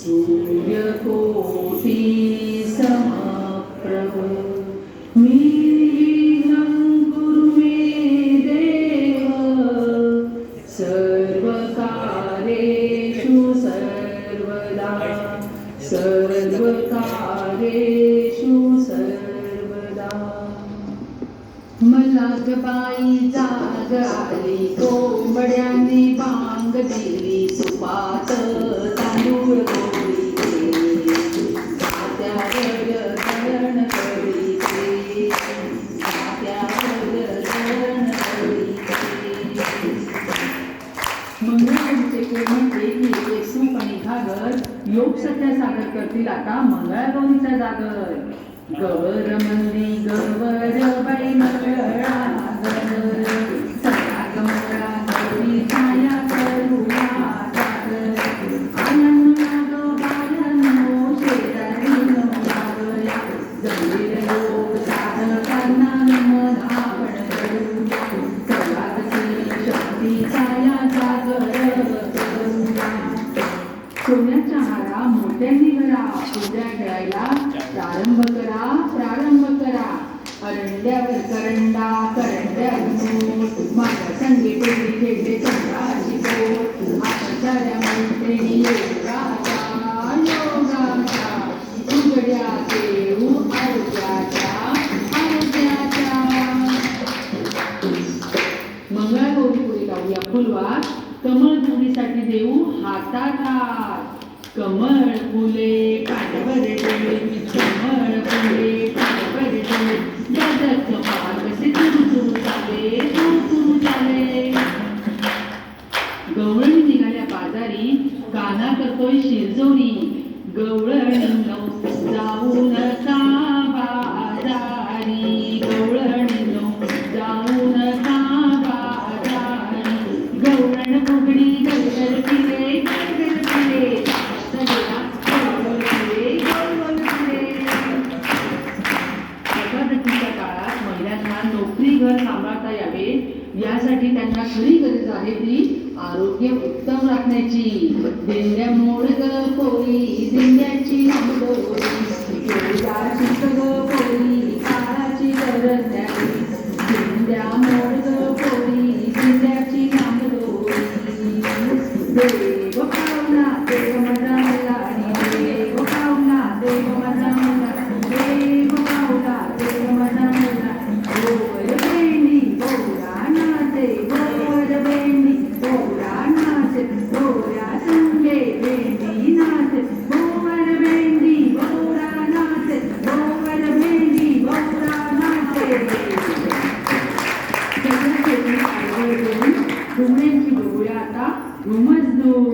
सूर्यकोटि समप्रभ निर्विघ्नं कुरु मे देव सर्वकार्येषु सर्वदा सर्वकार्येषु सर्वदा। मला बाई जाग आली कोंबड्याने बांग दिली सुपात सध्या करतील आता मंगळागौरीचा जागर. गवर मंदी गवर बाई मंगळा गवर सगळा मंगळा गौरी छाया करूया प्रारंभ करा प्रारंभ करा. अरंड्यावर करंडा करंड्यावर माझ्या संगी पेटी खेळले चंद्राची बोट आचार्या मैत्रिणी योगाचा योगाचा उघड्या देऊ आरोग्याच्या आरोग्याच्या. मंगळागौरी पुरी गाऊया. फुलवा कमळ जोडीसाठी देऊ हातात हात कमळ फुले पाठवर नोकरी घर सांभाळता यावे. यासाठी त्यांना खरी गरज आहे ती आरोग्य उत्तम राखण्याची. दिंड्या मोड ग दिंड्याची સુમેથી દોડાતા ગુમજનું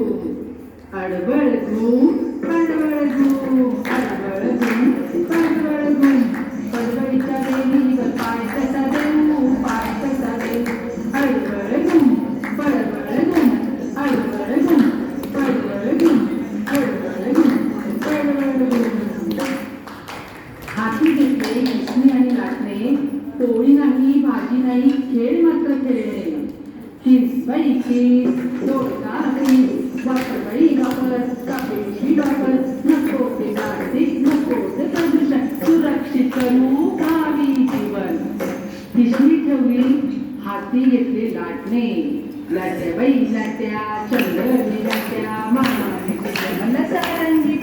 અડબળગું અડબળગું અડબળગું અડબળ लाट्या बाई लाट्या सारंगी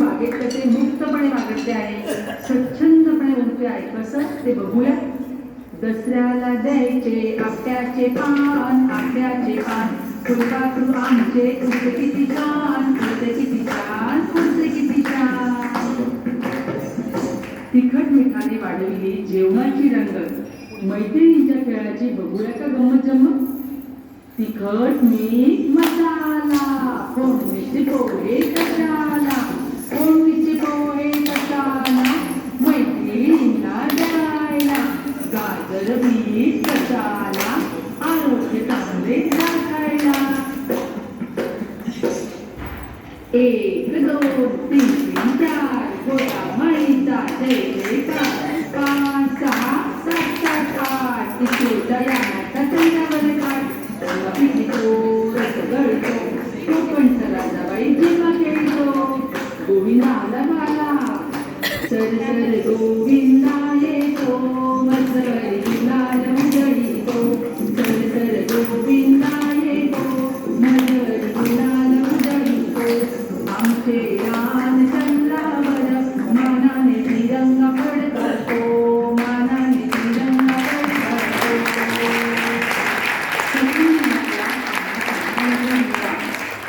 बागेत कसे मुक्तपणे आहे. स्वच्छंदपणे आहे. कसं? ते बघूया. दसऱ्याला द्यायचे आपट्याचे पान आपट्याचे पान. फुलपाखरू आमचे उडते किती छान उडते किती छान. तिखट मिठाने वाढवली जेवणाची रंगत मैत्रिणीच्या खेळाची बघूया का गमत जमत तिखट मीठ मसाला फोडणीचे पोहे कशाला फोडणीचे पोहे कशाला मैत्रिणींना द्यायला गाजर बीट कशाला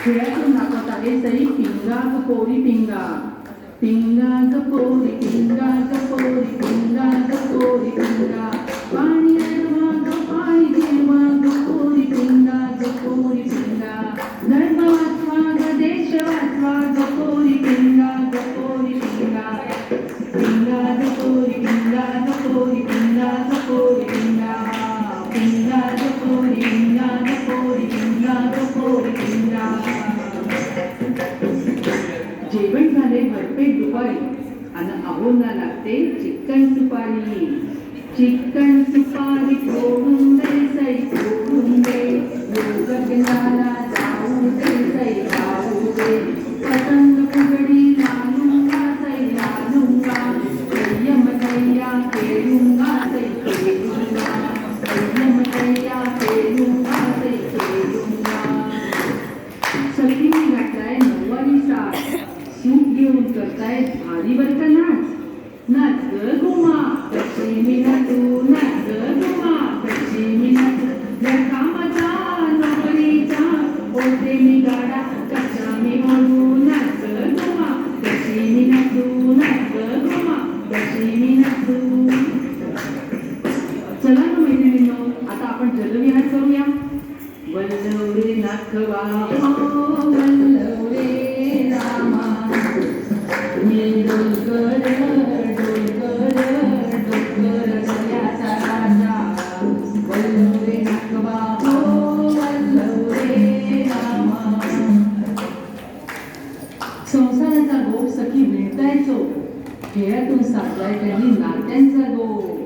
Creați un acotalet aici, pinga, cu poli pinga. പിങ്കാക്ക പോരി പിങ്കാക്ക പോരി പിങ്കാക്ക പോരി പിങ്കാ പാടി പാടി आणि अहोंना लागते चिकन सुपारी चिकन सुपारी फोडून दे सई फोडून दे योगज्ञाला जाऊ दे सई जाऊ दे पतंग फुगडी लालूंगा सई लालूंगा संयम कैया खेळूंगा सई खेळूंगा संयम कैया खेळूंगा सई खेळूंगा सखीने घातलाय नऊवारी साठ सूट काय भारी बर का नाच. नाच ग गोमा कशी नाचू नाच ग गोमा कशी नाच. या कामाचा नोकरीचा बोलते मी गाडा कसा मी म्हणू नाच ग गोमा कशी नाचू नाच ग गोमा कशी नाचू. चला ना मैत्रिणींनो आता आपण जलविहार करूया. वल्लवरे नाथवा. त्यांचा गोप सखी विणतायचो खेळातून साधलाय त्यांनी नात्यांचा गो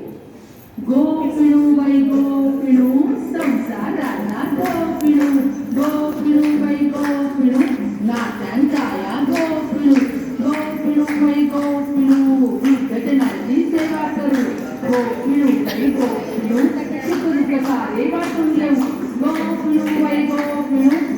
गो पिणू बाई गो पिणू. संसाराला गो पिणू. गो पिणू बाई गो पिणू. नात्यांचा गो पिणू. गो पिणू बाई गो पिणू. विघटनाची सेवा करू. गो पिणू बाई गो पिणू. प्रकारे वाटून घेऊ गो पिणू बाई गो पिणू.